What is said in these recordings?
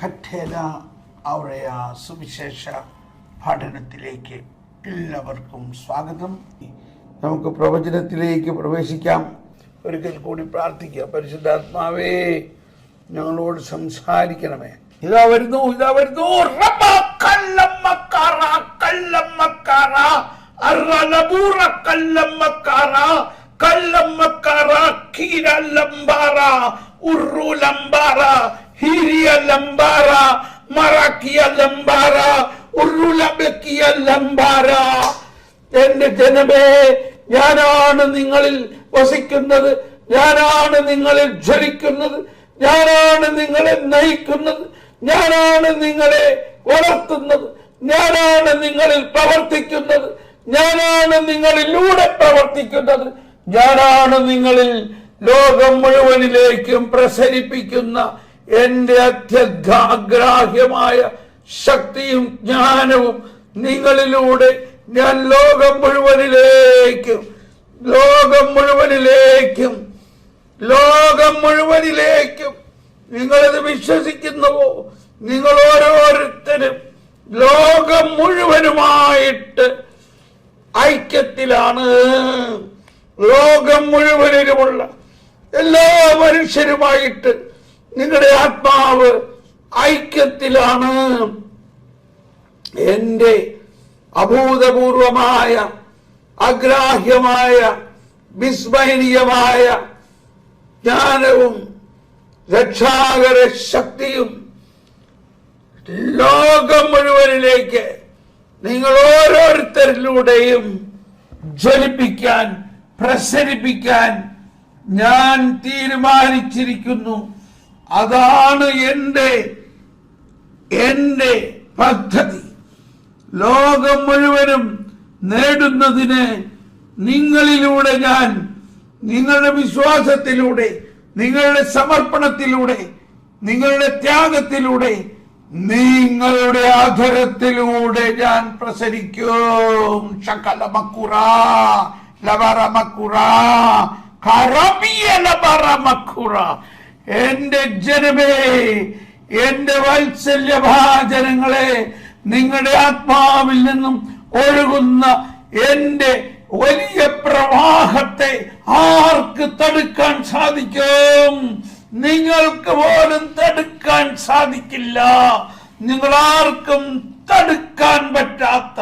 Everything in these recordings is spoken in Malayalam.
കഠേന അവറയ സുവിശേഷ പഠനത്തിലേക്ക് എല്ലാവർക്കും സ്വാഗതം. നമുക്ക് പ്രവചനത്തിലേക്ക് പ്രവേശിക്കാം. ഒരിക്കൽ കൂടി പ്രാർത്ഥിക്കാം. പരിശുദ്ധാത്മാവേ ഞങ്ങളോട് സംസാരിക്കണമേ. ഇതാ വരുന്നു ഇതാ വരുന്നു. കല്ലമ്മക്കാറ കീര ലംബാറ ഉറു ലംബാറ ഹിരിയ ലംബാറ മറാക്കിയ ലംബാറ ഉറുലബക്കിയ ലംബാറ. എന്റെ ജനമേ ഞാനാണ് നിങ്ങളിൽ വസിക്കുന്നത്. ഞാനാണ് നിങ്ങളിൽ ജ്വലിക്കുന്നത്. ഞാനാണ് നിങ്ങളെ നയിക്കുന്നത്. ഞാനാണ് നിങ്ങളെ വളർത്തുന്നത്. ഞാനാണ് നിങ്ങളിൽ പ്രവർത്തിക്കുന്നത്. ഞാനാണ് നിങ്ങളിലൂടെ പ്രവർത്തിക്കുന്നത്. ഞാനാണ് നിങ്ങളിൽ ലോകം മുഴുവനിലേക്കും പ്രസരിപ്പിക്കുന്ന എന്റെ അത്യഗ്രാഹ്യമായ ശക്തിയും ജ്ഞാനവും നിങ്ങളിലൂടെ ഞാൻ ലോകം മുഴുവനിലേക്കും ലോകം മുഴുവനിലേക്കും ലോകം മുഴുവനിലേക്കും നിങ്ങളത് വിശ്വസിക്കുന്നുവോ? നിങ്ങൾ ഓരോരുത്തരും ലോകം മുഴുവനുമായിട്ട് ഐക്യത്തിലാണ്. ലോകം മുഴുവനിലുമുള്ള എല്ലാ മനുഷ്യരുമായിട്ട് നിങ്ങളുടെ ആത്മാവ് ഐക്യത്തിലാണ്. എന്റെ അഭൂതപൂർവമായ അഗ്രാഹ്യമായ വിസ്മരണീയമായ ജ്ഞാനവും രക്ഷാകര ശക്തിയും ലോകം മുഴുവനിലേക്ക് നിങ്ങൾ ഓരോരുത്തരിലൂടെയും ജ്വലിപ്പിക്കാൻ പ്രസരിപ്പിക്കാൻ ഞാൻ തീരുമാനിച്ചിരിക്കുന്നു. അതാണ് എന്റെ എന്റെ പദ്ധതി. ലോകം മുഴുവനും നേടുന്നതിന് നിങ്ങളിലൂടെ ഞാൻ നിങ്ങളുടെ വിശ്വാസത്തിലൂടെ നിങ്ങളുടെ സമർപ്പണത്തിലൂടെ നിങ്ങളുടെ ത്യാഗത്തിലൂടെ നിങ്ങളുടെ ആധരത്തിലൂടെ ഞാൻ പ്രസരിക്കും. ശകല ലവറമക്കുറ ലവറ മക്കുറ കറമിയ ലബറ മക്കുറ. എന്റെ ജനമേ എന്റെ വാത്സല്യഭാജനങ്ങളെ നിങ്ങളുടെ ആത്മാവിൽ നിന്നും ഒഴുകുന്ന എന്റെ വലിയ പ്രവാഹത്തെ ആർക്ക് തടുക്കാൻ സാധിക്കും? നിങ്ങൾക്ക് പോലും തടുക്കാൻ സാധിക്കില്ല. നിങ്ങൾ ആർക്കും തടുക്കാൻ പറ്റാത്ത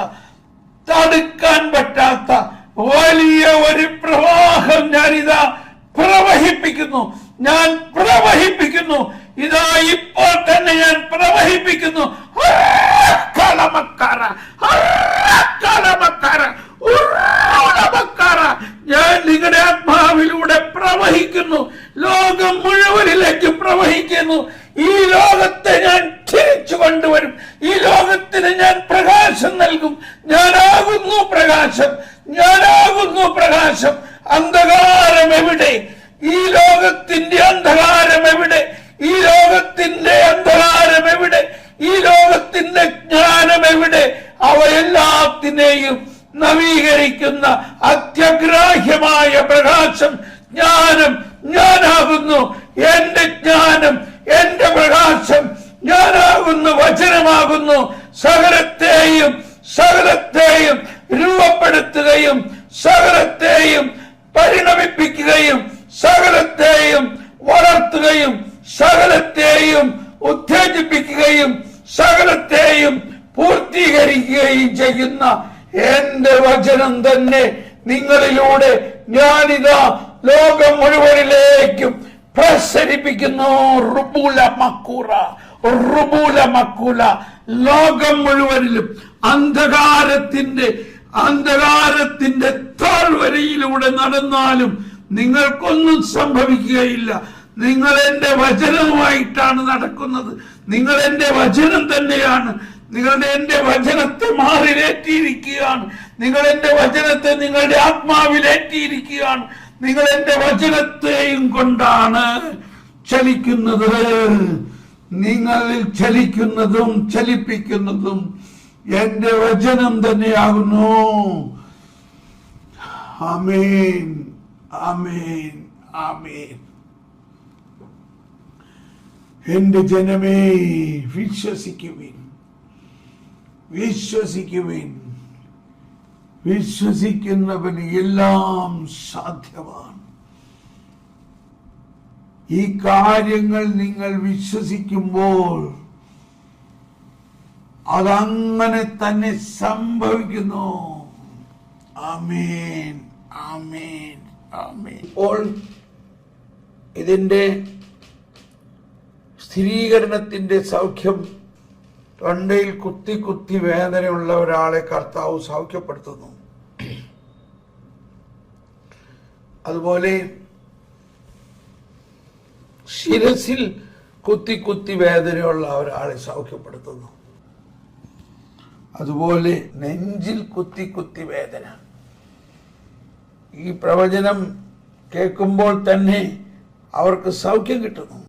തടുക്കാൻ പറ്റാത്ത വലിയ ഒരു പ്രവാഹം ഞാനിതാ പ്രവഹിപ്പിക്കുന്നു. ഞാൻ പ്രവഹിപ്പിക്കുന്നു. ഇതാ ഇപ്പോൾ തന്നെ ഞാൻ പ്രവഹിപ്പിക്കുന്നു. ഞാൻ നിങ്ങളുടെ ആത്മാവിലൂടെ പ്രവഹിക്കുന്നു. ലോകം മുഴുവനിലേക്ക് പ്രവഹിക്കുന്നു. ഈ ലോകത്തെ ഞാൻ തിരിച്ചു കൊണ്ടുവരും. ഈ ലോകത്തിന് ഞാൻ പ്രകാശം നൽകും. ഞാനാകുന്നു പ്രകാശം. ഞാനാകുന്നു പ്രകാശം. അന്ധകാരം എവിടെ? ഈ ലോകത്തിന്റെ അന്ധകാരം എവിടെ? ഈ ലോകത്തിന്റെ അന്ധകാരം എവിടെ? ഈ ലോകത്തിന്റെ ജ്ഞാനം എവിടെ? അവയെല്ലാത്തിനെയും നവീകരിക്കുന്ന അത്യഗ്രാഹ്യമായ പ്രകാശം ജ്ഞാനം ഞാനാകുന്നു. എന്റെ ജ്ഞാനം എന്റെ പ്രകാശം ഞാനാകുന്നു വചനമാകുന്നു. സകലത്തെയും സകലത്തെയും രൂപപ്പെടുത്തുകയും സകലത്തെയും പരിണമിപ്പിക്കുകയും സകലത്തെയും വളർത്തുകയും സകലത്തെയും ഉത്തേജിപ്പിക്കുകയും സകലത്തെയും പൂർത്തീകരിക്കുകയും ചെയ്യുന്ന എന്റെ വചനം തന്നെ നിങ്ങളിലൂടെ ഞാനിതാ ലോകം മുഴുവനിലേക്കും പ്രസരിപ്പിക്കുന്നു. റുബൂല മക്കൂറ റുബൂല മക്കൂല. ലോകം മുഴുവനിലും അന്ധകാരത്തിന്റെ അന്ധകാരത്തിന്റെ താഴ്വരയിലൂടെ നടന്നാലും നിങ്ങൾക്കൊന്നും സംഭവിക്കുകയില്ല. നിങ്ങൾ എന്റെ വചനവുമായിട്ടാണ് നടക്കുന്നത്. നിങ്ങൾ വചനം തന്നെയാണ് നിങ്ങളുടെ എന്റെ വചനത്തെ മാറിലേറ്റിയിരിക്കുകയാണ്. നിങ്ങൾ എന്റെ വചനത്തെ നിങ്ങളുടെ ആത്മാവിലേറ്റിയിരിക്കുകയാണ്. നിങ്ങൾ എന്റെ വചനത്തെയും കൊണ്ടാണ് ചലിക്കുന്നത്. നിങ്ങളിൽ ചലിക്കുന്നതും ചലിപ്പിക്കുന്നതും എന്റെ വചനം തന്നെയാകുന്നു. അമേൻ അമേൻ അമേൻ എന്റെ ജനമേ വിശ്വസിക്കുവിൻ. വിശ്വസിക്കുവിൻ. വിശ്വസിക്കുന്നവന് എല്ലാം സാധ്യമാണ്. ഈ കാര്യങ്ങൾ നിങ്ങൾ വിശ്വസിക്കുമ്പോൾ അതങ്ങനെ തന്നെ സംഭവിക്കുന്നു. ആമേൻ ആമേൻ ആമേൻ. ഇപ്പോൾ ഇതിന്റെ സ്ഥിരീകരണത്തിന്റെ സൗഖ്യം തൊണ്ടയിൽ കുത്തി കുത്തി വേദനയുള്ള ഒരാളെ കർത്താവ് സൗഖ്യപ്പെടുത്തുന്നു. അതുപോലെ ശിരസിൽ കുത്തി കുത്തി വേദനയുള്ള ഒരാളെ സൗഖ്യപ്പെടുത്തുന്നു. അതുപോലെ നെഞ്ചിൽ കുത്തി കുത്തി വേദന. ഈ പ്രവചനം കേൾക്കുമ്പോൾ തന്നെ അവർക്ക് സൗഖ്യം കിട്ടുന്നു.